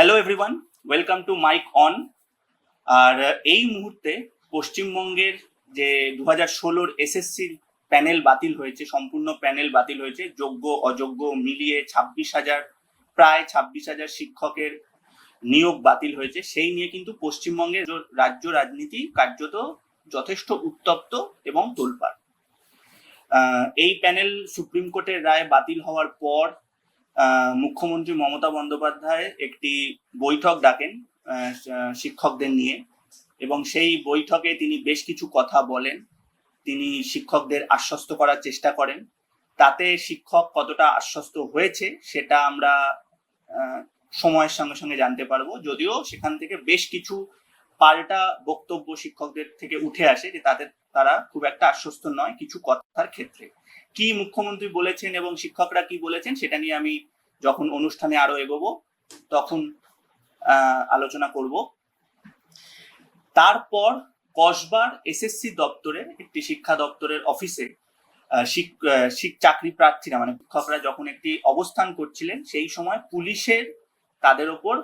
Hello everyone welcome to mike on আর এই মুহূর্তে পশ্চিমবঙ্গের যে দু হাজার ষোলোর এসএসসির প্যানেল বাতিল হয়েছে, সম্পূর্ণ প্যানেল বাতিল হয়েছে, যোগ্য, অযোগ্য মিলিয়ে ছাব্বিশ হাজার, প্রায় ছাব্বিশ হাজার শিক্ষকের নিয়োগ বাতিল হয়েছে। সেই নিয়ে কিন্তু পশ্চিমবঙ্গের রাজ্য রাজনীতি কার্যত যথেষ্ট উত্তপ্ত এবং তোলপাড়। এই প্যানেল সুপ্রিম কোর্টের রায় বাতিল হওয়ার পর মুখ্যমন্ত্রী মমতা বন্দ্যোপাধ্যায় একটি বৈঠক ডাকেন শিক্ষকদের নিয়ে। এবং সেই বৈঠকে তিনি বেশ কিছু কথা বলেন। তিনি শিক্ষকদের আশ্বস্ত করার চেষ্টা করেন। তাতে শিক্ষক কতটা আশ্বস্ত হয়েছে সেটা আমরা সময়ের সঙ্গে সঙ্গে জানতে পারব। যদিও সেখান থেকে বেশ কিছু পাল্টা বক্তব্য শিক্ষকদের থেকে উঠে আসে যে তাদের, তারা খুব একটা আশ্বস্ত নয় কিছু কথার ক্ষেত্রে। কি মুখ্যমন্ত্রী বলেছেন এবং শিক্ষকরা কি বলেছেন সেটা নিয়ে আমি যখন অনুষ্ঠানে আরও এগোবো, তখন আলোচনা করব। তারপর কসবার এসএসসি দপ্তরের একটি শিক্ষা দপ্তরের অফিসে চাকরি প্রার্থীরা মানে শিক্ষকরা যখন একটি অবস্থান করছিলেন, সেই সময় পুলিশের তাদের ওপর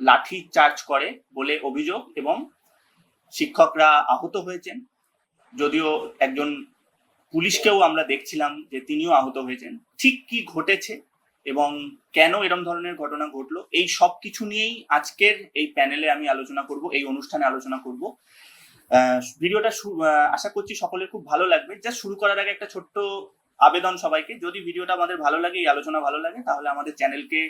লাঠি চার্জ করে বলে অভিযোগ এবং শিক্ষকরা আহত হয়েছেন। যদিও একজন পুলিশকেও আমরা দেখছিলাম যে তিনিও আহত হয়েছেন। ঠিক কি ঘটেছে এবং কেন এরম ধরনের ঘটনা ঘটলো, এই সব কিছু নিয়েই আজকের এই প্যানেলে আমি আলোচনা করব, এই অনুষ্ঠানে আলোচনা করব। ভিডিওটা আশা করছি সকলের খুব ভালো লাগবে। যা শুরু করার আগে একটা ছোট্ট আবেদন সবাইকে। যদি ভিডিওটা আমাদের ভালো লাগে, এই আলোচনা ভালো লাগে, তাহলে আমাদের চ্যানেলকে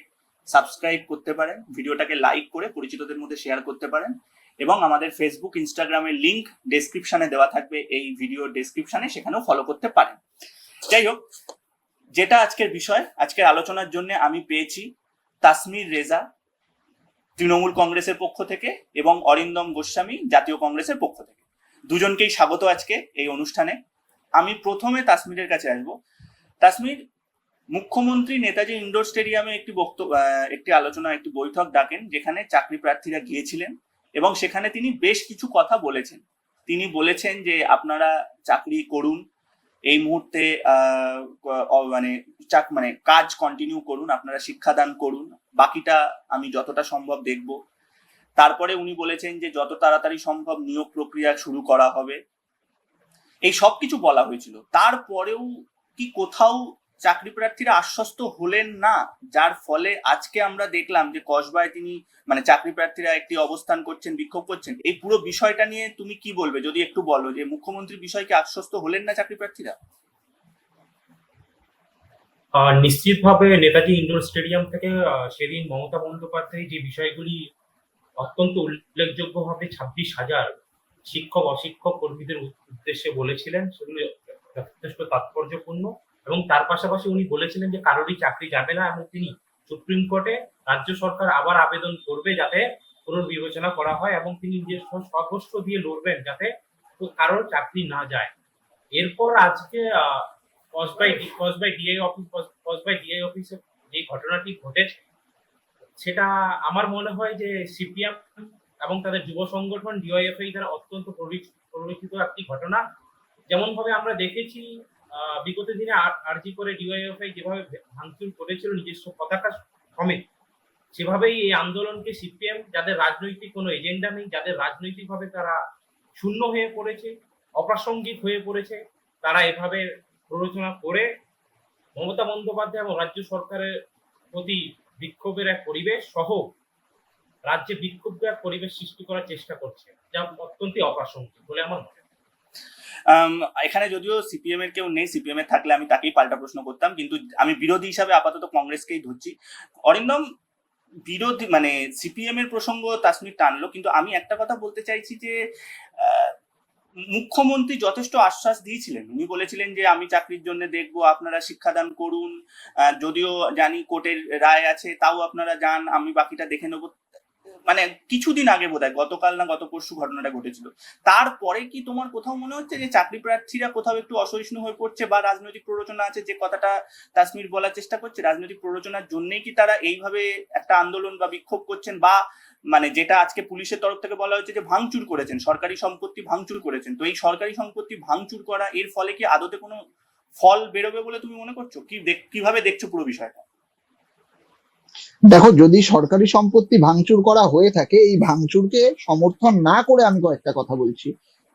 সাবস্ক্রাইব করতে পারেন, ভিডিওটাকে লাইক করে পরিচিতদের মধ্যে শেয়ার করতে পারেন। এবং আমাদের ফেসবুক ইনস্টাগ্রামের লিংক ডেসক্রিপশনে দেওয়া থাকবে। এই ভিডিও ডেসক্রিপশনে সেখানেও ফলো করতে পারেন। যাই হোক, যেটা আজকের বিষয়, আজকের আলোচনার জন্য আমি পেয়েছি তাসমির রেজা, তৃণমূল কংগ্রেসের পক্ষ থেকে এবং অরিন্দম গোস্বামী, জাতীয় কংগ্রেসের পক্ষ থেকে। দুজনকেই স্বাগত আজকে এই অনুষ্ঠানে। আমি প্রথমে তাসমিরের কাছে আসব। তাসমির, মুখ্যমন্ত্রী নেতাজি ইন্ডোর স্টেডিয়ামে একটি বক্তব্য একটি আলোচনা, একটি বৈঠক ডাকেন, যেখানে চাকরি প্রার্থীরা গিয়েছিলেন। এবং সেখানে তিনি বেশ কিছু কথা বলেছেন। তিনি বলেছেন যে আপনারা চাকরি করুন, এই মুহূর্তে মানে চাক মানে কাজ কন্টিনিউ করুন, আপনারা শিক্ষাদান করুন, বাকিটা আমি যতটা সম্ভব দেখব। তারপরে উনি বলেছেন যে যত তাড়াতাড়ি সম্ভব নিয়োগ প্রক্রিয়া শুরু করা হবে। এই সব কিছু বলা হয়েছিল। তারপরেও কি কোথাও চাকরি প্রার্থীরা আশ্বস্ত হলেন না, যার ফলে আজকে আমরা দেখলাম যে কসবায় তিনি মানে চাকরি প্রার্থীরা একটি অবস্থান করছেন, বিক্ষোভ করছেন। এই পুরো বিষয়টা নিয়ে তুমি কি বলবে? যদি একটু বলো যে মুখ্যমন্ত্রী বিষয়কে আশ্বস্ত হলেন না চাকরি প্রার্থীরা? নিশ্চিতভাবে নেতাজি ইন্ডোর স্টেডিয়াম থেকে সেদিন মমতা বন্দ্যোপাধ্যায় যে বিষয়গুলি অত্যন্ত উল্লেখযোগ্যভাবে ছাব্বিশ হাজার শিক্ষক, অশিক্ষক কর্মীদের উদ্দেশ্যে বলেছিলেন, সেগুলি যথেষ্ট তাৎপর্যপূর্ণ। এবং তার পাশাপাশি উনি বলেছিলেন যে কারোরই চাকরি যাবে না এবং তিনি সুপ্রিম কোর্টে রাজ্য সরকার আবার আবেদন করবে যাতে পুনর্বিবেচনা করা হয় এবং তিনি নিজের সর্বস্ব দিয়ে লড়বেন যাতে কারোর চাকরি না যায়। এরপর আজকে ডিআই অফিস অফিসে যে ঘটনাটি ঘটেছে, সেটা আমার মনে হয় যে সিপিএম এবং তাদের যুব সংগঠন ডিওএফআই দ্বারা অত্যন্ত পরি- পরিচিত একটি ঘটনা। যেমন ভাবে আমরা দেখেছি বিগত দিনে আরজি করে ডিওয়াইএফআই যেভাবে ভাঙচুর করেছিল নিজস্ব পতাকা সমেত, সেভাবেই এই আন্দোলনকে সিপিএম যাদের রাজনৈতিক কোনো এজেন্ডা নেই, যাদের রাজনৈতিকভাবে তারা শূন্য হয়ে পড়েছে, অপ্রাসঙ্গিক হয়ে পড়েছে, তারা এভাবে প্ররোচনা করে মমতা বন্দ্যোপাধ্যায় এবং রাজ্য সরকারের প্রতি বিক্ষোভের এক পরিবেশ সহ রাজ্যে বিক্ষুব্ধ এক পরিবেশ সৃষ্টি করার চেষ্টা করছে, যা অত্যন্ত অপ্রাসঙ্গিক বলে আমার মনে এখানে যদিও সিপিএম এর কেউ নেই সিপিএম এর থাকলে আমি তাকেই পাল্টা প্রশ্ন করতাম, কিন্তু আমি বিরোধী হিসাবে আপাতত কংগ্রেসকেই ধরছি। অরিন্দম, বিরোধী মানে সিপিএম এর প্রসঙ্গ তাসমির টানলো, কিন্তু আমি একটা কথা বলতে চাইছি যে মুখ্যমন্ত্রী যথেষ্ট আশ্বাস দিয়েছিলেন। উনি বলেছিলেন যে, আমি চাকরির জন্য দেখব, আপনারা শিক্ষাদান করুন যদিও জানি কোর্টের রায় আছে, তাও আপনারা যান, আমি বাকিটা দেখে নেব। মানে কিছুদিন আগে বোধ হয় গতকাল না গত পরশু ঘটনাটা ঘটেছিল। তারপরে কি তোমার কোথাও মনে হচ্ছে যে চাকরি প্রার্থীরা কোথাও একটু অসহিষ্ণু হয়ে পড়ছে বা রাজনৈতিক প্ররোচনা আছে যে কথাটা কাশ্মীর বলার চেষ্টা করছে? রাজনৈতিক প্ররোচনার জন্যই কি তারা এইভাবে একটা আন্দোলন বা বিক্ষোভ করছেন বা মানে যেটা আজকে পুলিশের তরফ থেকে বলা হয়েছে যে ভাঙচুর করেছেন, সরকারি সম্পত্তি ভাঙচুর করেছেন। তো এই সরকারি সম্পত্তি ভাঙচুর করা এর ফলে কি আদতে কোনো ফল বেরোবে বলে তুমি মনে করছ? কি কীভাবে দেখছ পুরো বিষয়টা? দেখো, যদি সরকারি সম্পত্তি ভাঙচুর করা হয়ে থাকে, এই ভাঙচুরকে সমর্থন না করে আমি কয়েকটা কথা বলছি।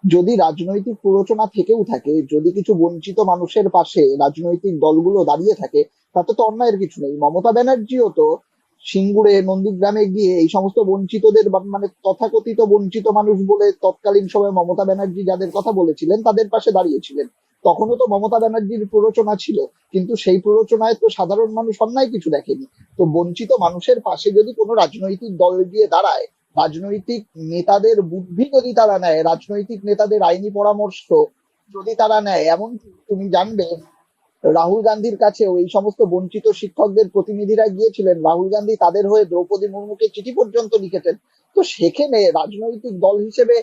যদি রাজনৈতিক প্ররোচনা থেকেও থাকে, যদি কিছু বঞ্চিত মানুষের পাশে রাজনৈতিক দলগুলো দাঁড়িয়ে থাকে, তাতে তো অন্যায়ের কিছু নেই। মমতা ব্যানার্জিও তো সিঙ্গুরে, নন্দীগ্রামে গিয়ে এই সমস্ত বঞ্চিতদের মানে তথাকথিত বঞ্চিত মানুষ বলে তৎকালীন সময় মমতা ব্যানার্জি যাদের কথা বলেছিলেন, তাদের পাশে দাঁড়িয়েছিলেন। তখনও তো মমতা ব্যানার্জির প্ররোচনা ছিল, কিন্তু সেই প্ররোচনায় তো সাধারণ মানুষ অন্যায় কিছু দেখেনি। তো বঞ্চিত মানুষের পাশে যদি কোনো রাজনৈতিক দল গিয়ে দাঁড়ায়, রাজনৈতিক নেতাদের বুদ্ধি যদি তারা নেয়, রাজনৈতিক নেতাদের আইনি পরামর্শ যদি তারা নেয়, এমন তুমি জানবে, রাহুল গান্ধীর কাছেও এই সমস্ত বঞ্চিত শিক্ষকদের প্রতিনিধিরা গিয়েছিলেন, রাহুল গান্ধী তাদের হয়ে দ্রৌপদী মুর্মুকে চিঠি পর্যন্ত লিখেছেন। তো সেখানে রাজনৈতিক দল হিসেবে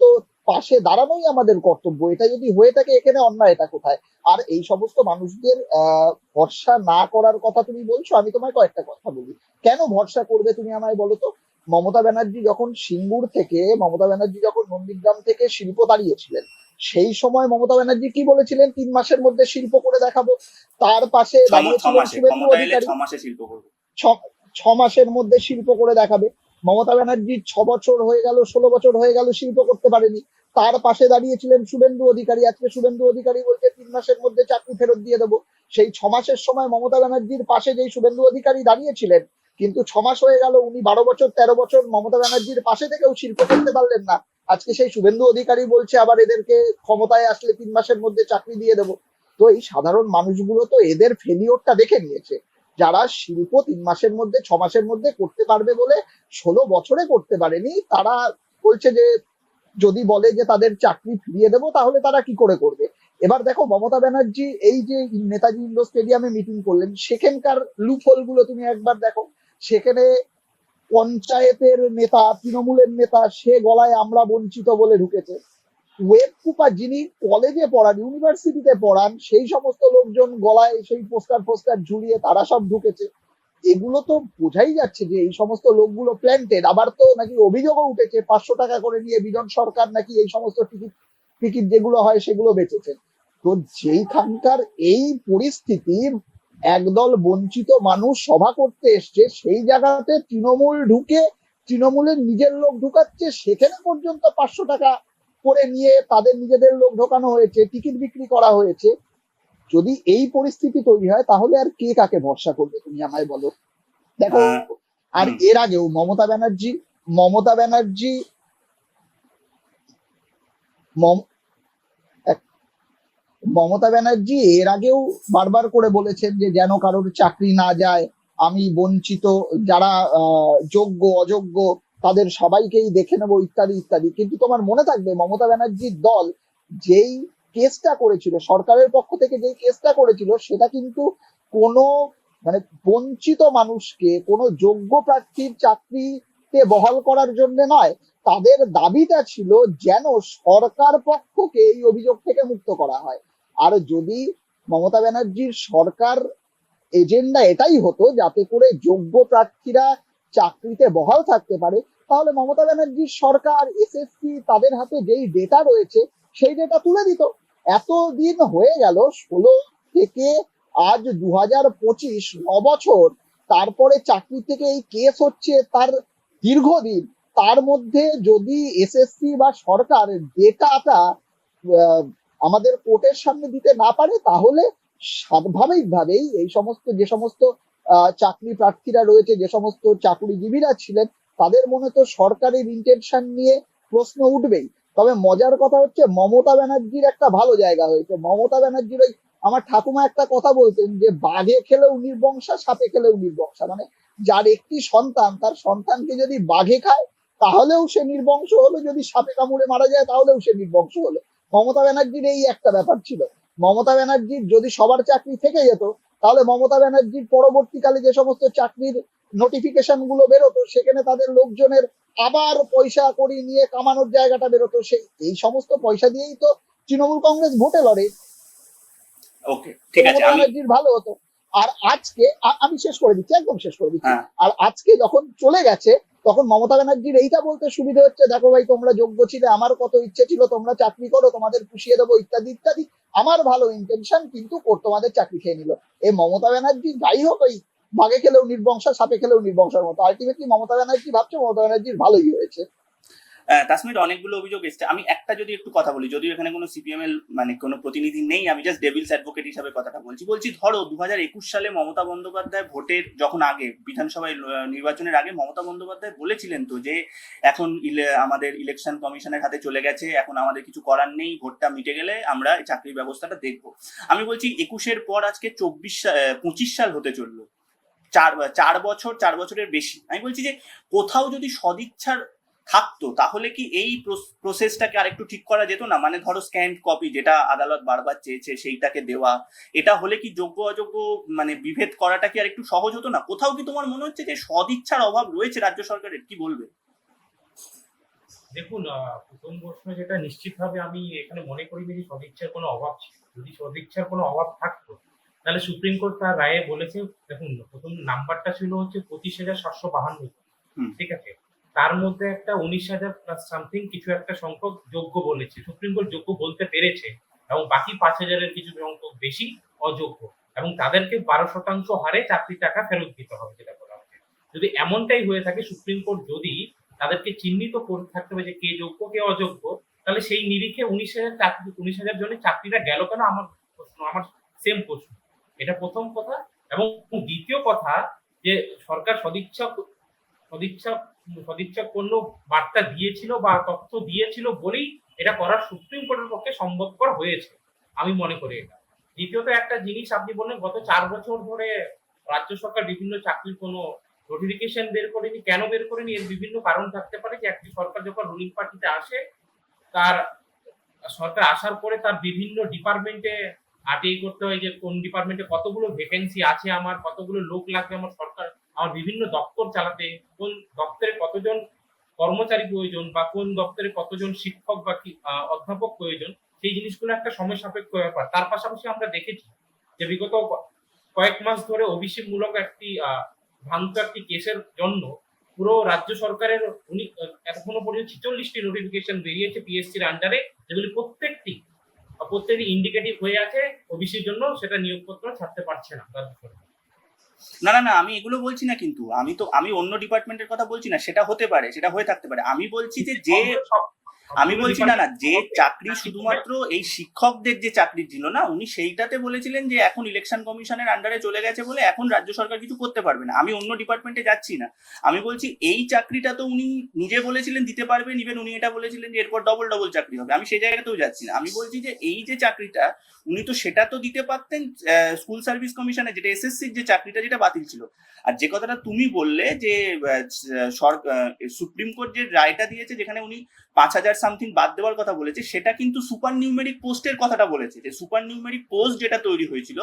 তো পাশে দাঁড়ানোই আমাদের কর্তব্য। এটা যদি হয়ে থাকে এখানে অন্যায় এটা কোথায়? আর এই সমস্ত মানুষদের আহ ভরসা না করার কথা তুমি বলছো আমি তোমায় কয়েকটা কথা বলি। কেন ভরসা করবে তুমি আমায় বলো তো? মমতা ব্যানার্জি যখন সিঙ্গুর থেকে মমতা ব্যানার্জি যখন নন্দীগ্রাম থেকে শিল্প দাঁড়িয়েছিলেন সেই সময় মমতা ব্যানার্জি কি বলেছিলেন? তিন মাসের মধ্যে শিল্প করে দেখাবো। তার পাশে দাঁড়িয়েছিলেন শুভেন্দু অধিকারী। ছ মাসের মধ্যে শিল্প করে দেখাবে। মমতা ব্যানার্জি ছ বছর হয়ে গেল, ষোলো বছর হয়ে গেল শিল্প করতে পারেনি। তার পাশে দাঁড়িয়েছিলেন শুভেন্দু অধিকারী। আজকে শুভেন্দু অধিকারী বলছে, তিন মাসের মধ্যে চাকরি ফেরত দিয়ে দেবো। সেই ছ মাসের সময় মমতা ব্যানার্জির পাশে যেই শুভেন্দু অধিকারী দাঁড়িয়েছিলেন, কিন্তু ছ মাস হয়ে গেল, উনি বারো বছর, তেরো বছর মমতা ব্যানার্জির পাশে থেকেও শিল্প করতে পারলেন না। আজকে সেই শুভেন্দু অধিকারী বলছে, আবার এদেরকে ক্ষমতায় আসলে তিন মাসের মধ্যে চাকরি দিয়ে দেবো। তো এই সাধারণ মানুষগুলো তো এদের ফেলিওরটা দেখে নিয়েছে। যারা শিল্প তিন মাসের মধ্যে, ছ মাসের মধ্যে করতে পারবে বলে ষোলো বছরে করতে পারেনি, তারা বলছে যে, যদি বলে যে তাদের চাকরি ফিরিয়ে দেবো, তাহলে তারা কি করে করবে? এবার দেখো, মমতা ব্যানার্জি এই যে নেতাজি ইন্ডোর স্টেডিয়ামে মিটিং করলেন, সেখানকার লুফলগুলো তুমি একবার দেখো। সেখানে পঞ্চায়েতের নেতা, তৃণমূলের নেতা, সে গলায় আমরা বঞ্চিত বলে ঢুকেছে। ওয়েব কুপা যিনি কলেজে পড়ান, ইউনিভার্সিটিতে পড়ান, সেই সমস্ত লোকজন গলায় সেই পোস্টার পোস্টার ঝুলিয়ে তারা সব ঢুকেছে। এগুলো তো বোঝাই যাচ্ছে যে এই সমস্ত লোকগুলো প্ল্যান্টেড আবার তো নাকি অভিযোগও উঠেছে, পাঁচশো টাকা করে নিয়ে বিজন সরকার নাকি এই সমস্ত টিকিট টিকিট যেগুলো হয় সেগুলো বেচেছে। তো যেইখানকার এই পরিস্থিতি, একদল বঞ্চিত মানুষ সভা করতে এসছে, সেই জায়গাতে তৃণমূল ঢুকে, তৃণমূলের নিজের লোক ঢুকাচ্ছে, সেখানে পর্যন্ত পাঁচশো টাকা করে নিয়ে তাদের নিজেদের লোক ঢোকানো হয়েছে টিকিট বিক্রি করা হয়েছে। যদি এই পরিস্থিতি তৈরি হয় তাহলে আর কে কাকে ভরসা করবে তুমি আমায় বলো। দেখো আর এর আগেও মমতা ব্যানার্জি মমতা ব্যানার্জি মম- মমতা ব্যানার্জি এর আগেও বারবার করে বলেছেন যে যেন কারোর চাকরি না যায় আমি বঞ্চিত যারা আহ, যোগ্য অযোগ্য তাদের সবাইকেই দেখে নেব, ইত্যাদি ইত্যাদি। কিন্তু তোমার মনে থাকবে, মমতা ব্যানার্জির দল যেই কেসটা করেছিল, সরকারের পক্ষ থেকে যেই কেসটা করেছিল, সেটা কিন্তু কোনো মানে বঞ্চিত মানুষকে, কোনো যোগ্য প্রার্থীর চাকরিতে বহাল করার জন্য নয়, তাদের দাবিটা ছিল যেন সরকার পক্ষকে এই অভিযোগ থেকে মুক্ত করা হয়। আর যদি মমতা ব্যানার্জির সরকার এজেন্ডা এটাই হতো, যাতে করে যোগ্য প্রার্থীরা চাকরিতে বহাল থাকতে পারে তাহলে মমতা ব্যানার্জির সরকার এসএসসি তাদের হাতে যেই ডেটা রয়েছে, সেই ডেটা তুলে দিত। এতদিন হয়ে গেল ষোলো থেকে আজ দু হাজার পঁচিশ নবছর তারপরে চাকরি থেকে এই কেস হচ্ছে তার দীর্ঘদিন। তার মধ্যে যদি এসএসসি বা সরকার ডেটাটা আমাদের কোর্টের সামনে দিতে না পারে, তাহলে স্বাভাবিকভাবেই এই সমস্ত, যে সমস্ত চাকরি প্রার্থীরা রয়েছে, যে সমস্ত চাকরিজীবীরা ছিলেন তাদের মনে তো সরকারের ইন্টেনশন নিয়ে প্রশ্ন উঠবেই। তবে মজার কথা হচ্ছে, মমতা ব্যানার্জির একটা ভালো জায়গা হয়েছে। মমতা ব্যানার্জির ওই আমার ঠাকুমা একটা কথা বলতেন যে, বাঘে খেলেও নির্বংশা, সাপে খেলেও নির্বংশা। মানে যার একটি সন্তান, তার সন্তানকে যদি বাঘে খায়, তাহলেও সে নির্বংশ হলো। যদি সাপে কামড়ে মারা যায়, তাহলেও সে নির্বংশ হলো। মমতা ব্যানার্জির এই একটা ব্যাপার ছিল। মমতা ব্যানার্জির যদি সবার চাকরি থেকে যেত, তাহলে মমতা ব্যানার্জির পরবর্তীকালে যে সমস্ত চাকরির নোটিফিকেশনগুলো বেরোতো সেখানে তাদের লোকজনের আবার পয়সা করি নিয়ে কামানোর জায়গাটা বেরোতো। সেই এই সমস্ত পয়সা দিয়েই তো তৃণমূল কংগ্রেস ভোটে লড়ে। ওকে ঠিক আছে ব্যানার্জির ভালো হতো। আর আজকে আমি শেষ করে দিচ্ছি একদম শেষ করে দিচ্ছি। হ্যাঁ। আর আজকে যখন চলে গেছে তখন মমতা ব্যানার্জির এইটা বলতে সুবিধা হচ্ছে দেখো ভাই তোমরা যোগ্য ছিলে আমার কত ইচ্ছে ছিল তোমরা চাকরি করো তোমাদের পুষিয়ে দেবো ইত্যাদি ইত্যাদি। আমার ভালো ইন্টেনশন কিন্তু তোমাদের চাকরি খেয়ে নিল। এই মমতা ব্যানার্জি যাই হোক ওই বাঘে খেলেও নির্বংশা, সাপে খেলেও নির্বংশার মতো। আলটিমেটলি মমতা ব্যানার্জি ভাবছে মমতা ব্যানার্জির ভালোই হয়েছে। তাসমির, অনেকগুলো অভিযোগ এসছে। আমি একটা যদি একটু কথা বলি, যদিও এখানে কোনো সিপিএম এর মানে কোনো প্রতিনিধি নেই, আমি জাস্ট ডেভিলস অ্যাডভোকেট হিসাবে কথাটা বলছি। বলছি, ধরো দু হাজার একুশ সালে মমতা বন্দ্যোপাধ্যায় ভোটের যখন আগে, বিধানসভায় নির্বাচনের আগে মমতা বন্দ্যোপাধ্যায় বলেছিলেন তো যে, এখন আমাদের ইলেকশন কমিশনের হাতে চলে গেছে, এখন আমাদের কিছু করার নেই, ভোটটা মিটে গেলে আমরা চাকরির ব্যবস্থাটা দেখব। আমি বলছি, একুশের পর আজকে চব্বিশ পঁচিশ সাল হতে চলল। চার চার বছর, চার বছরের বেশি। আমি বলছি যে কোথাও যদি সদিচ্ছার থাকতো, তাহলে কি এই প্রসেসটাকে আরেকটু ঠিক করা যেত না? মানে ধরো স্ক্যান্ড কপি যেটা আদালত বারবার চেয়েছে, সেইটাকে দেওয়া। এটা হলে কি যোগ্য, অযোগ্য মানে বিভেদ করাটা কি আর একটু সহজ হতো না? কোথাও কি তোমার মনে হচ্ছে যে সদিচ্ছার অভাব রয়েছে রাজ্য সরকারের? কি বলবে? দেখুন প্রথম প্রশ্ন যেটা, নিশ্চিতভাবে আমি এখানে মনে করি যে সদিচ্ছার কোনো অভাব ছিল। যদি সদিচ্ছার কোনো অভাব থাকতো তাহলে সুপ্রিম কোর্ট তার রায়ে বলেছে দেখুন প্রথম নাম্বারটা ছিল হচ্ছে পঁচিশ হাজার সাতশো বাহান্ন ঠিক আছে? তার মধ্যে একটা উনিশ হাজার প্লাস সামথিং কিছু একটা সংখ্যক যোগ্য বলেছে। সুপ্রিম কোর্ট যোগ্য বলতে পেরেছে এবং বাকি পাঁচ হাজারের কিছু সংখ্যক বেশি অযোগ্য এবং তাদেরকে বারো শতাংশ হারে চাকরি টাকা ফেরত দিতে হবে যেটা বলা হয়েছে যদি এমনটাই হয়ে থাকে সুপ্রিম কোর্ট যদি তাদেরকে চিহ্নিত করে থাকতে হবে যে কে যোগ্য কে অযোগ্য তাহলে সেই নিরিখে উনিশ হাজার চাকরি উনিশ হাজার জনের চাকরিটা গেল কেন? আমার প্রশ্ন আমার সেম প্রশ্ন। এটা প্রথম কথা। এবং দ্বিতীয় কথা যে সরকার সদিচ্ছা সদিচ্ছা সদিচ্ছাপূর্ণ বার্তা দিয়েছিল বা তথ্য দিয়েছিল বলেই এটা করার সুপ্রিম কোর্টের পক্ষে সম্ভবপর হয়েছে। আমি মনে করি এটা। দ্বিতীয়ত একটা জিনিস আপনি বললেন, গত চার বছর ধরে রাজ্য সরকার বিভিন্ন চাকরির কোনো নোটিফিকেশন বের করেনি, কেন বের করেনি, এর বিভিন্ন কারণ থাকতে পারে যে একটি সরকার যখন রুলিং পার্টিতে আসে, তার সরকার আসার পরে তার বিভিন্ন ডিপার্টমেন্টে আরটিআই করতে হয় যে কোন ডিপার্টমেন্টে কতগুলো ভ্যাকেন্সি আছে আমার, কতগুলো লোক লাগবে আমার সরকার, আমার বিভিন্ন দপ্তর চালাতে, কোন দপ্তরে কতজন কর্মচারী প্রয়োজন বা কোন দপ্তরে কতজন শিক্ষক বা অধ্যাপক প্রয়োজন, সেই জিনিসগুলো একটা সময় সাপেক্ষ ব্যাপার। তার পাশাপাশি আমরা দেখেছি যে বিগত কয়েক মাস ধরে ওবিসি মূলক একটি ভ্রান্ত একটি কেসের জন্য পুরো রাজ্য সরকারের উনি, এখনও পর্যন্ত ছিচল্লিশটি নোটিফিকেশন বেরিয়েছে পিএসসির আন্ডারে যেগুলি প্রত্যেকটি প্রত্যেকটি ইন্ডিকেটিভ হয়ে আছে ওবিসির জন্য সেটা নিয়োগপত্র ছাড়তে পারছে না। না না না আমি এগুলো বলছি না কিন্তু। আমি তো আমি অন্য ডিপার্টমেন্টের কথা বলছি না সেটা হতে পারে সেটা হয়ে থাকতে পারে। আমি বলছি যে যে আমি বলছি না না যে চাকরি শুধুমাত্র এই শিক্ষকদের যে চাকরি ছিল না উনি সেইটাতে বলেছিলেন যে এখন ইলেকশন কমিশনের আন্ডারে চলে গেছে বলে এখন রাজ্য সরকার কিছু করতে পারবে না। আমি অন্য ডিপার্টমেন্টে যাচ্ছি না। আমি বলছি এই চাকরিটা তো উনি নিজে বলেছিলেন দিতে পারবেন ইভেন উনি এটা বলেছিলেন যে এরপর ডবল ডবল চাকরি হবে। আমি সেই জায়গাতেও যাচ্ছি না। আমি বলছি যে এই যে চাকরিটা উনি তো সেটা তো দিতে পারতেন স্কুল সার্ভিস কমিশনে যেটা এসএসসির যে চাকরিটা যেটা বাতিল ছিল। আর যে কথাটা তুমি বললে যে সুপ্রিম কোর্ট যে রায়টা দিয়েছে যেখানে উনি পাঁচ হাজার সামথিং বাদ দেওয়ার কথা বলেছে, সেটা কিন্তু সুপার নিউমেরিক পোস্টের কথাটা বলেছে যে সুপার নিউমেরিক পোস্ট যেটা তৈরি হয়েছিল,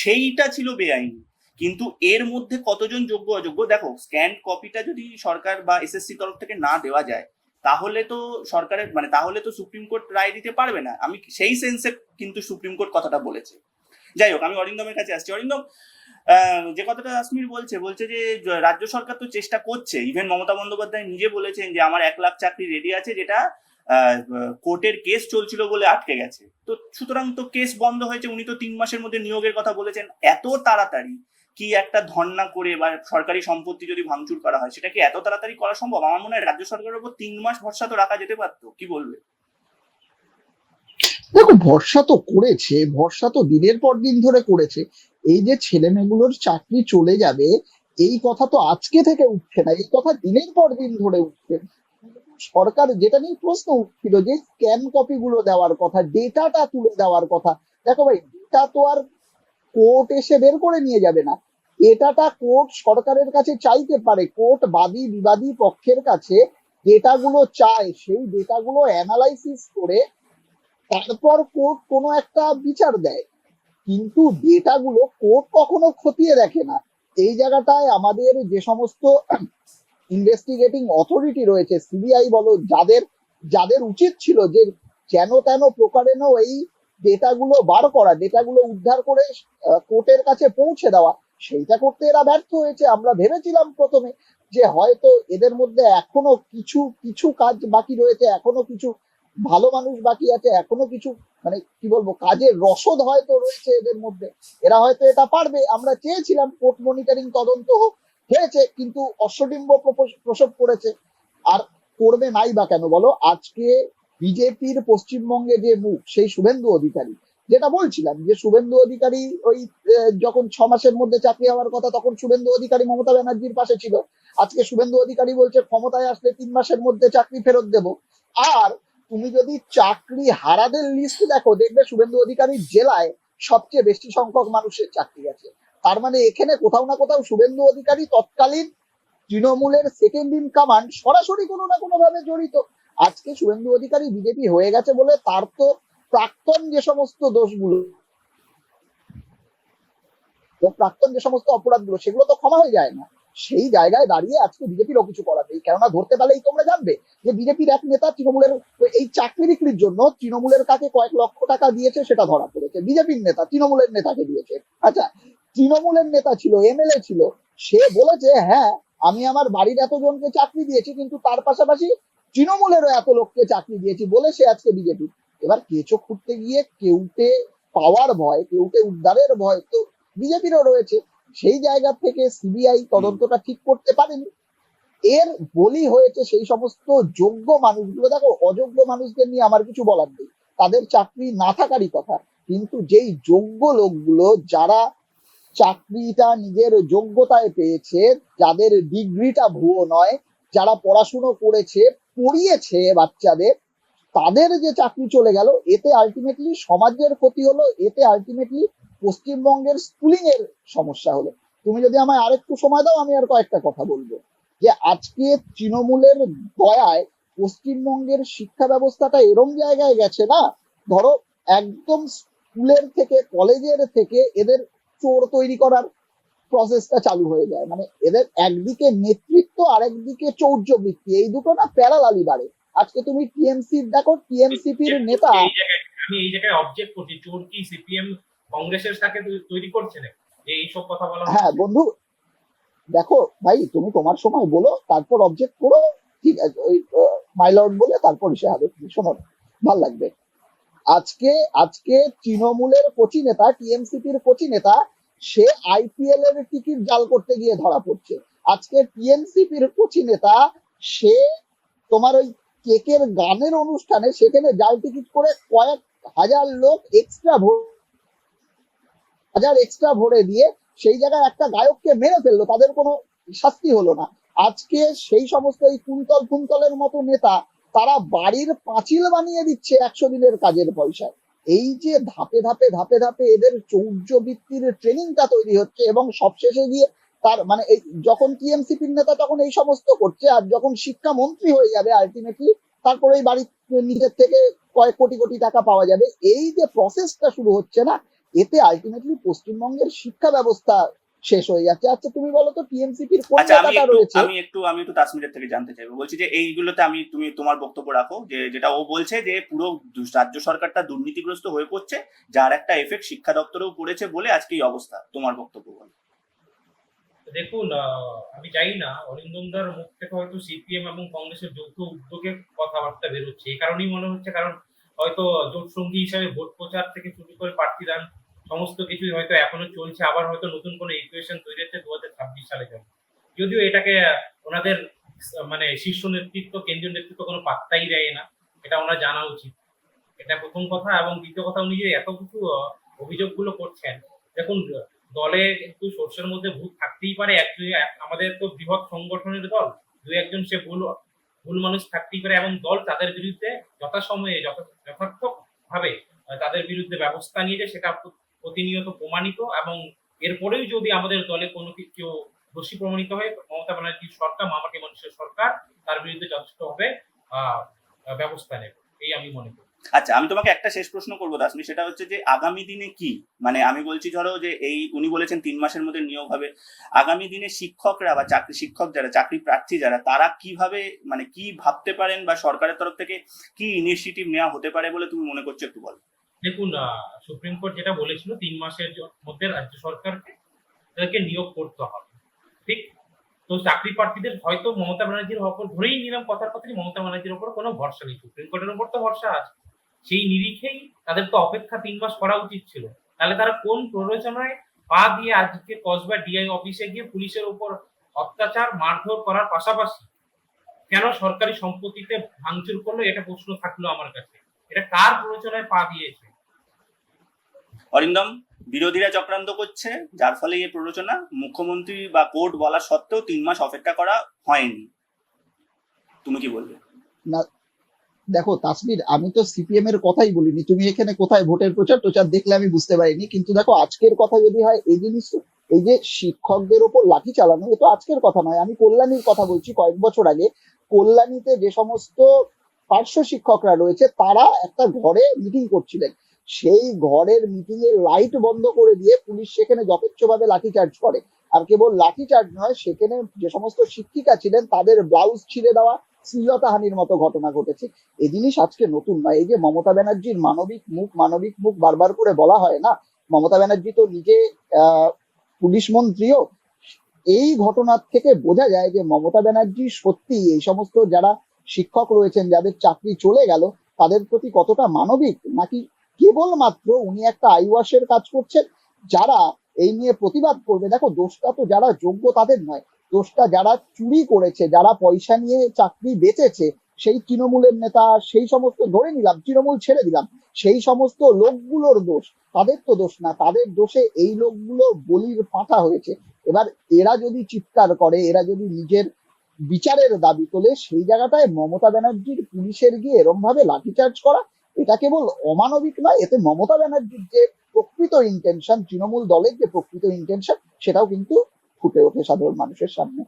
সেইটা ছিল বেআইনি। কিন্তু এর মধ্যে কতজন যোগ্য অযোগ্য? দেখো স্ক্যান কপিটা যদি সরকার বা এসএসসি তরফ থেকে না দেওয়া যায়, তাহলে তো সরকারের মানে তাহলে তো সুপ্রিম কোর্ট রায় দিতে পারবে না। আমি সেই সেন্সে কিন্তু সুপ্রিম কোর্ট কথাটা বলেছে। যাই হোক, আমি অরিন্দমের কাছে আসছি। অরিন্দম যে কথাটা কাশ্মীর বলছে বলছে যে, রাজ্য সরকার তো চেষ্টা করছে। ইভেন মমতা বন্দ্যোপাধ্যায় নিজে বলেছেন যে, আমার এক লাখ চাকরি রেডি আছে, যেটা কোর্টের কেস চলছিল বলে আটকে গেছে। তো সুতরাং তো কেস বন্ধ হয়েছে, উনি তো তিন মাসের মধ্যে নিয়োগের কথা বলেছেন। এত তাড়াতাড়ি কি একটা ধর্ণা করে বা সরকারি সম্পত্তি যদি ভাঙচুর করা হয়, সেটা কি এত তাড়াতাড়ি করা সম্ভব? আমার মনে হয় রাজ্য সরকারের উপর তিন মাস ভরসা তো রাখা যেতে পারতো, কি বলবে? দেখো, ভরসা তো করেছে, ভরসা তো দিনের পর দিন ধরে করেছে। এই যে ছেলে মেয়েগুলোর চাকরি চলে যাবে, এই কথা তো আজকে থেকে উঠছে না, এই কথা দিনের পর দিন ধরে উঠছে। সরকার যেটা নিয়ে প্রশ্ন উঠছিল যে স্ক্যান কপি গুলো দেওয়ার কথা ডেটাটা তুলে দেওয়ার কথা, দেখো ভাই ডেটা তো আর কোর্ট এসে বের করে নিয়ে যাবে না। এটাটা কোর্ট সরকারের কাছে চাইতে পারে কোর্ট বাদী বিবাদী পক্ষের কাছে ডেটাগুলো চায়, সেই ডেটাগুলো অ্যানালাইসিস করে তারপর কোর্ট কোনো একটা বিচার দেয়। কিন্তু ডেটাগুলো কোর্ট কখনো খতিয়ে দেখে না। এই জায়গাটায় আমাদের যে সমস্ত ইনভেস্টিগেটিং অথরিটি রয়েছে, সিবিআই বলো, যাদের যাদের উচিত ছিল যে যেন তেন প্রকারেণ এই ডেটাগুলো বার করা, ডেটাগুলো উদ্ধার করে কোর্টের কাছে পৌঁছে দেওয়া, সেইটা করতে এরা ব্যর্থ হয়েছে। আমরা ভেবেছিলাম প্রথমে যে হয়তো এদের মধ্যে এখনও কিছু কিছু কাজ বাকি রয়েছে, এখনও কিছু ভালো মানুষ বাকি আছে, এখনও কিছু মানে কি বলব, কাজের রসদ হয়তো রয়েছে এদের মধ্যে। এরা হয়তো এটা পারবে, আমরা চেয়েছিলাম কোর্ট মনিটরিং তদন্ত হোক, হয়েছে, কিন্তু অশ্বডিম্ব প্রসব করেছে। আর করবে নাই বা কেন বলো? আজকে বিজেপির পশ্চিমবঙ্গে যে মুখ, সেই শুভেন্দু অধিকারী। যেটা বলছিলাম যে শুভেন্দু অধিকারী ওই যখন ছ মাসের মধ্যে চাকরি হওয়ার কথা, তখন শুভেন্দু অধিকারী মমতা ব্যানার্জির পাশে ছিল। আজকে শুভেন্দু অধিকারী বলছে, ক্ষমতায় আসলে তিন মাসের মধ্যে চাকরি ফেরত দেব। আর তুমি যদি চাকরি হারাদের লিস্ট দেখো, দেখবে শুভেন্দু অধিকারীর জেলায় সবচেয়ে বেশি সংখ্যক মানুষের চাকরি আছে। তার মানে এখানে কোথাও না কোথাও শুভেন্দু অধিকারী তৎকালীন তৃণমূলের সেকেন্ড ইন কমান্ড সরাসরি কোনো না কোনো ভাবে জড়িত। আজকে শুভেন্দু অধিকারী বিজেপি হয়ে গেছে বলে তার তো প্রাক্তন যে সমস্ত দোষগুলো প্রাক্তন যে সমস্ত অপরাধগুলো, সেগুলো তো ক্ষমা হয়ে যায় না। সেই জায়গায় দাঁড়িয়ে আজকে বিজেপির ও কিছু করার নেই। কেননা ধরতে পারলেই তোমরা জানবে যে বিজেপির এক নেতা তৃণমূলের এই চাকরি বিক্রির জন্য তৃণমূলের কাছে কয়েক লক্ষ টাকা দিয়েছে সেটা ধরা পড়েছে। বিজেপির নেতা, তৃণমূলের নেতাকে দিয়েছে। আচ্ছা তৃণমূলের নেতা ছিল, এমএলএ ছিল, সে বলেছে হ্যাঁ আমি আমার বাড়ির এতজনকে চাকরি দিয়েছি, কিন্তু তার পাশাপাশি তৃণমূলেরও এত লোককে চাকরি দিয়েছি, বলে সে আজকে বিজেপি। এবার কেঁচো খুঁড়তে গিয়ে কেউটে পাওয়ার ভয়, কেউটে উদ্ধারের ভয় তো বিজেপিরও রয়েছে। সেই জায়গা থেকে সিবিআই তদন্তটা ঠিক করতে পারেনি। এর বলি হয়েছে সেই সমস্ত যোগ্য মানুষগুলো। দেখো অযোগ্য মানুষদের নিয়ে আমার কিছু বলার নেই। তাদের চাকরি না থাকারই কথা। কিন্তু যেই যোগ্য লোকগুলো যারা চাকরিটা নিজের যোগ্যতায় পেয়েছে যাদের ডিগ্রিটা ভুয়ো নয় যারা পড়াশুনো করেছে পড়িয়েছে বাচ্চাদের তাদের যে চাকরি চলে গেল এতে আলটিমেটলি সমাজের ক্ষতি হলো এতে আলটিমেটলি পশ্চিমবঙ্গের স্কুলিং এর সমস্যা হলো। তুমি যদি আমায় আরেকটু সময় দাও আমি আর কয়েকটা কথা বলব। যে আজকে তৃণমূলের দয়ায় পশ্চিমবঙ্গের শিক্ষা ব্যবস্থাটা এরম জায়গায় গেছে না ধরো একদম স্কুলের থেকে কলেজের থেকে এদের চোর তৈরি করার প্রসেসটা চালু হয়ে যায়। মানে এদের একদিকে নেতৃত্ব আর একদিকে চৌর্যবৃত্তি। এই দুটো না প্যারালালি বাড়ে। আজকে তুমি টিএমসি দেখো টিএমসিপির নেতা আমি এই জায়গায় অবজেক্ট করছি চোর কি সিপিএম কংগ্রেসের সাথে তৈরি করছে না যে এইসব কথা বলা হ্যাঁ বন্ধু, দেখো ভাই, তুমি তোমার সময় বলো, তারপর অবজেক্ট করো, ঠিক আছে, ওই মাইলর্ড বলে তারপর সে হবে শোনো ভালো লাগবে। আজকে আজকে তৃণমূলের কোচি নেতা, টিএমসিপির কোচি নেতা, সে আইপিএল এর টিকিট জাল করতে গিয়ে ধরা পড়ছে। আজকে টিএমসিপির কোচি নেতা, সে তোমার ওই কেকের গানের অনুষ্ঠানে সেখানে জাল টিকিট করে কয়েক হাজার লোক এক্সট্রা হাজার এক্সট্রা ভরে দিয়ে সেই জায়গায় একটা গায়ককে মেরে ফেলল, তাদের কোনো শাস্তি হলো না। আজকে সেই সমস্ত এই কুন্তল কুন্তলের মতো নেতা, তারা বাড়ির পাঁচিল বানিয়ে দিচ্ছে একশো দিনের কাজের পয়সায়। এই যে ধাপে ধাপে ধাপে ধাপে এদের চৌর্য চৌর্যবৃত্তির ট্রেনিংটা তৈরি হচ্ছে এবং সবশেষে গিয়ে তার মানে এই যখন টিএমসিপির নেতা তখন এই সমস্ত করছে, আর যখন শিক্ষামন্ত্রী হয়ে যাবে আলটিমেটলি তারপরে এই বাড়ির নিজের থেকে কয়েক কোটি কোটি টাকা পাওয়া যাবে। এই যে প্রসেসটা শুরু হচ্ছে না এতে আলটিমেটলি পশ্চিমবঙ্গের শিক্ষা ব্যবস্থা শেষ হয়ে যাচ্ছে। আচ্ছা তুমি বলো তো টিএমসিপির কোন আচ্ছা আমি নেতাটা একটু রয়েছে? আমি একটু আমি একটু তাসমিরের থেকে জানতে চাইব। বলছি যে এইগুলোতে আমি তুমি তোমার বক্তব্য রাখো যে যেটা ও বলছে যে পুরো রাজ্য সরকারটা দুর্নীতিগ্রস্ত হয়ে পড়ছে যার একটা এফেক্ট শিক্ষা দপ্তরেও পড়েছে বলে আজকে এই অবস্থা। তোমার বক্তব্য বলো। দেখুন আহ, আমি চাই না অরিন্দমদার মুখ থেকে হয়তো সিপিএম এবং কংগ্রেসের যৌথ উদ্যোগে কথাবার্তা বেরোচ্ছে। এই কারণেই মনে হচ্ছে কারণ হয়তো জোট সঙ্গী হিসাবে ভোট প্রচার থেকে শুরু করে প্রার্থীদান সমস্ত কিছুই হয়তো এখনও চলছে, আবার হয়তো নতুন কোনো ইকুয়েশন তৈরি হচ্ছে দু হাজার ছাব্বিশ সালে জন্য যদিও এটাকে, ওনাদের মানে শীর্ষ নেতৃত্ব, কেন্দ্রীয় নেতৃত্ব কোনো পাত্তাই দেয় না, এটা ওনার জানা উচিত। এটা প্রথম কথা, এবং দ্বিতীয় কথা, উনি যে এত কিছু অভিযোগগুলো করছেন, দেখুন, দলে একটু সর্ষের মধ্যে ভূত থাকতেই পারে একজন আমাদের তো বৃহৎ সংগঠনের দল দু একজন সে ভুল ভুল মানুষ থাকতেই পারে, এবং দল তাদের বিরুদ্ধে যথাসময়ে, যথা- যথার্থ ভাবে তাদের বিরুদ্ধে ব্যবস্থা নিয়েছে, সেটা প্রতিনিয়ত প্রমাণিত এবং এরপরেও যদি আমাদের দলে কোনো কেউ দোষী প্রমাণিত হয়, মমতা ব্যানার্জির সরকার মামাকে মানুষের সরকার, তার বিরুদ্ধে যথেষ্টভাবে ব্যবস্থা নেবে, এই আমি মনে করি। আচ্ছা আমি তোমাকে একটা শেষ প্রশ্ন করব দাসমি, সেটা হচ্ছে যে আগামী দিনে কি? মানে আমি বলছি ধরো যে এই উনি বলেছেন তিন মাসের মধ্যে নিয়োগ হবে, আগামী দিনে শিক্ষকরা বা চাকরি, শিক্ষক যারা, চাকরি প্রার্থী যারা, তারা কীভাবে মানে কি ভাবতে পারেন বা সরকারের তরফ থেকে কি ইনিশিয়েটিভ নেওয়া হতে পারে বলে তুমি মনে করছ একটু বলো? দেখুন সুপ্রিম কোর্ট যেটা বলেছিল, তিন মাসের মধ্যে রাজ্য সরকারকে তাদেরকে নিয়োগ করতে হবে। ঠিক? তো চাকরি প্রার্থীদের হয়তো মমতা ব্যানার্জির ওপর ধরেই নিলাম কথার কথাই, মমতা ব্যানার্জির ওপর কোনো ভরসা নেই। সুপ্রিম কোর্টের ওপর তো ভরসা আছে। সেই নিরিখেই তাদের তো অপেক্ষা তিন মাস করা উচিত ছিল। তাহলে তারা কোন প্ররোচনায় পা দিয়ে আজকে কসবা ডিআই অফিসে গিয়ে পুলিশের উপর অত্যাচার, মারধর করার পাশাপাশি কেন সরকারি সম্পত্তিতে ভাঙচুর করল, এটা প্রশ্ন থাকল আমার কাছে। এটা কার প্ররোচনায় পা দিয়েছে? অরিন্দম, বিরোধীরা চক্রান্ত করছে, যার ফলে এই প্ররোচনা মুখ্যমন্ত্রী বা কোর্ট বলা সত্ত্বেও তিন মাস অপেক্ষা করা হয়নি। তুমি কি বলবে? না, দেখো, তাসমির, আমি তো সিপিএম এর কথাই বলিনি। তুমি এখানে কোথায় ভোটের প্রচার টোচার দেখলে আমি বুঝতে পারিনি। কিন্তু দেখো, আজকের কথা যদি হয়, এই জিনিস এই যে শিক্ষকদের ওপর লাঠি চালানো, এ তো আজকের কথা নয়। আমি কল্যাণীর কথা বলছি কয়েক বছর আগে। কল্যাণীতে যে সমস্ত পার্শ্ব শিক্ষকরা রয়েছে, তারা একটা ঘরে মিটিং করছিলেন। সেই ঘরের মিটিং এর লাইট বন্ধ করে দিয়ে পুলিশ সেখানে যথেচ্ছভাবে লাঠিচার্জ করে। আর কেবল লাঠিচার্জ নয়, সেখানে যে সমস্ত শিক্ষিকা ছিলেন, তাদের ব্লাউজ ছিঁড়ে দেওয়া শ্লীলতাহানির মতো ঘটনা ঘটেছে। এই জিনিস আজকে নতুন নয়। এই যে মমতা ব্যানার্জির মানবিক মুখ মানবিক মুখ বারবার করে বলা হয় না, মমতা ব্যানার্জি তো নিজে পুলিশ মন্ত্রীও, এই ঘটনার থেকে বোঝা যায় যে মমতা ব্যানার্জি সত্যি এই সমস্ত যারা শিক্ষক রয়েছেন, যাদের চাকরি চলে গেল, তাদের প্রতি কতটা মানবিক, নাকি কেবলমাত্র উনি একটা আইওয়াসের কাজ করছেন, যারা এই নিয়ে প্রতিবাদ করবে। দেখো, দোষটা তো যারা যোগ্য তাদের নয়। দোষটা যারা চুরি করেছে, যারা পয়সা নিয়ে চাকরি বেচেছে, সেই তৃণমূলের নেতা, সেই সমস্ত, ধরে নিলাম, তৃণমূল ছেড়ে দিলাম, সেই সমস্ত লোকগুলোর দোষ, তাদের তো দোষ না। তাদের দোষে এই লোকগুলো বলির পাঠা হয়েছে। এবার এরা যদি চিৎকার করে, এরা যদি নিজের বিচারের দাবি তোলে, সেই জায়গাটায় মমতা ব্যানার্জির পুলিশের গিয়ে এরম ভাবে লাঠিচার্জ করা এটা কেবল অমানবিক নয় এতে মমতা ব্যানার্জির যে প্রকৃত ইন্টেনশন তৃণমূল দলের যে প্রকৃত ইন্টেনশন সেটাও কিন্তু ফুটে ওঠে সাধারণ মানুষের সামনে।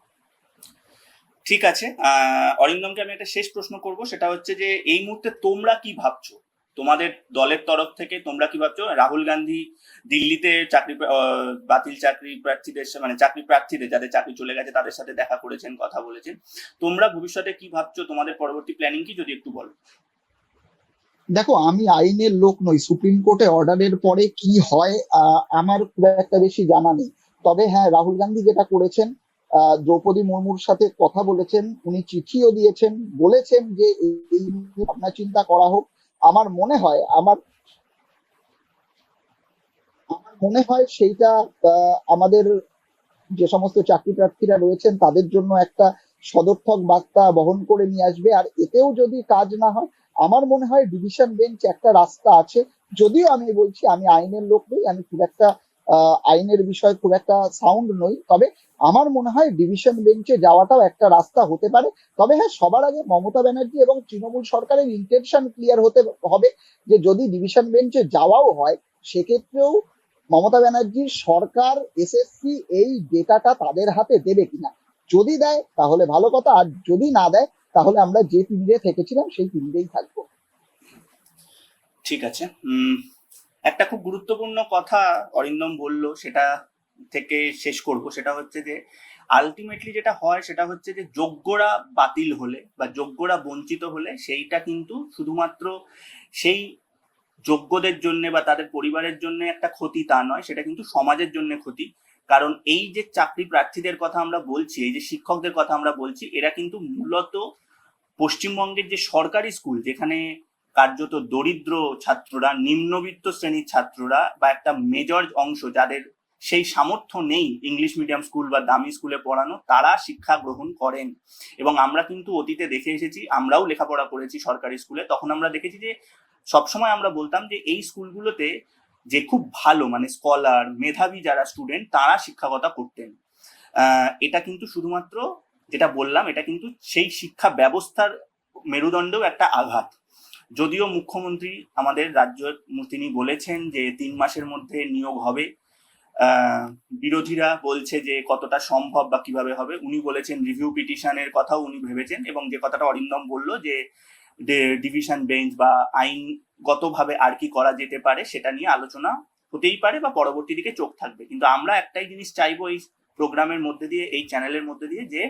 ঠিক আছে আহ, অরিন্দমকে আমি একটা শেষ প্রশ্ন করব সেটা হচ্ছে যে এই মুহূর্তে তোমরা কি ভাবছ? তোমাদের দলের তরফ থেকে তোমরা কি ভাবছ? রাহুল গান্ধী দিল্লিতে চাকরি বাতিল চাকরি প্রার্থীদের মানে চাকরি প্রার্থীদের যাদের চাকরি চলে গেছে তাদের সাথে দেখা করেছেন কথা বলেছেন। তোমরা ভবিষ্যতে কি ভাবছ? তোমাদের পরবর্তী প্ল্যানিং কি যদি একটু বলো। দেখো, আমি আইনের লোক নই, সুপ্রিম কোর্টে অর্ডারের পরে কি হয় আমার খুব একটা বেশি জানা নেই। তবে হ্যাঁ রাহুল গান্ধী যেটা করেছেন দ্রৌপদী মুর্মুর সাথে কথা বলেছেন, উনি চিঠিও দিয়েছেন, বলেছেন যে এই ভাবনা চিন্তা করা হোক। আমার মনে হয়, আমার আমার মনে হয় সেইটা আমাদের যে সমস্ত চাকরি প্রার্থীরা রয়েছেন, তাদের জন্য একটা সদর্থক বার্তা বহন করে নিয়ে আসবে। আর এতেও যদি কাজ না হয় আমার মনে হয় ডিভিশন বেঞ্চ একটা রাস্তা আছে। যদিও আমি বলছি, আমি আইনের লোক নই, আমি খুব একটা আইনের বিষয়ে খুব একটা সাউন্ড নই। তবে আমার মনে হয় ডিভিশন বেঞ্চে যাওয়াটাও একটা রাস্তা হতে পারে। তবে হ্যাঁ সবার আগে মমতা ব্যানার্জি এবং তৃণমূল সরকারের ইন্টেনশন ক্লিয়ার হতে হবে যে যদি ডিভিশন বেঞ্চে যাওয়াও হয়, সেক্ষেত্রেও মমতা ব্যানার্জির সরকার এসএসসি এই ডেটাটা তাদের হাতে দেবে কিনা? যদি দেয়, তাহলে ভালো কথা। আর যদি না দেয় তাহলে আমরা যে তিনটে থেকেছিলাম, সেই তিনটেই থাকব। ঠিক আছে। একটা খুব গুরুত্বপূর্ণ কথা অরিন্দম বলল, সেটা থেকে শেষ করব। সেটা হচ্ছে যে আলটিমেটলি যেটা হয়, সেটা হচ্ছে যে, যোগ্যরা বাতিল হলে বা যোগ্যরা বঞ্চিত হলে, সেইটা কিন্তু শুধুমাত্র সেই যোগ্যদের জন্য বা তাদের পরিবারের জন্য একটা ক্ষতি তা নয়, সেটা কিন্তু সমাজের জন্য ক্ষতি। কারণ এই যে চাকরি প্রার্থীদের কথা আমরা বলছি, এই যে শিক্ষকদের কথা আমরা বলছি, এরা কিন্তু মূলত পশ্চিমবঙ্গের যে সরকারি স্কুল, যেখানে কার্যত দরিদ্র ছাত্ররা, নিম্নবিত্ত শ্রেণির ছাত্ররা বা একটা মেজর অংশ যাদের সেই সামর্থ্য নেই ইংলিশ মিডিয়াম স্কুল বা দামি স্কুলে পড়ানো, তারা শিক্ষা গ্রহণ করেন। এবং আমরা কিন্তু অতীতে দেখে এসেছি, আমরাও লেখাপড়া করেছি সরকারি স্কুলে তখন আমরা দেখেছি যে সবসময় আমরা বলতাম যে এই স্কুলগুলোতে যে খুব ভালো মানে স্কলার মেধাবী যারা স্টুডেন্ট তারা শিক্ষকতা করতেন। এটা কিন্তু শুধুমাত্র যেটা বললাম, এটা কিন্তু সেই শিক্ষা ব্যবস্থার মেরুদণ্ডেও একটা আঘাত। যদিও মুখ্যমন্ত্রী আমাদের রাজ্য, তিনি বলেছেন যে তিন মাসের মধ্যে নিয়োগ হবে। বিরোধীরা বলছে যে কতটা সম্ভব বা কীভাবে হবে। উনি বলেছেন রিভিউ পিটিশনের কথাও উনি ভেবেছেন এবং যে কথাটা অরিন্দম বলল যে ডিভিশন বেঞ্চ বা আইনগতভাবে আর কি করা যেতে পারে সেটা নিয়ে আলোচনা হতেই পারে বা পরবর্তী দিকে চোখ থাকবে। কিন্তু আমরা একটাই জিনিস চাইব এই প্রোগ্রামের মধ্যে দিয়ে, এই চ্যানেলের মধ্যে দিয়ে যে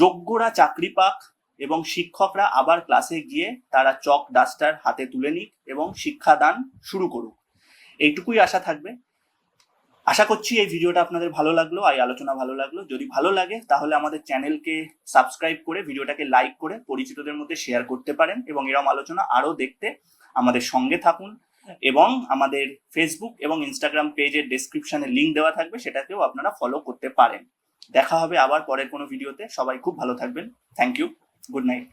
যোগ্যরা চাকরি পাক এবং শিক্ষকরা আবার ক্লাসে গিয়ে তারা চক ডাস্টার হাতে তুলে নিক এবং শিক্ষাদান শুরু করুক। এইটুকুই আশা থাকবে। আশা করছি এই ভিডিওটা আপনাদের ভালো লাগল, এই আলোচনা ভালো লাগল। যদি ভালো লাগে, তাহলে আমাদের চ্যানেলকে সাবস্ক্রাইব করে ভিডিওটাকে লাইক করে পরিচিতদের মধ্যে শেয়ার করতে পারেন এবং এরকম আলোচনা আরও দেখতে আমাদের সঙ্গে থাকুন। এবং আমাদের ফেসবুক এবং ইনস্টাগ্রাম পেজের ডেসক্রিপশনে লিংক দেওয়া থাকবে, সেটাকেও আপনারা ফলো করতে পারেন। দেখা হবে আবার পরের কোনো ভিডিওতে সবাই খুব ভালো থাকবেন। Thank you good night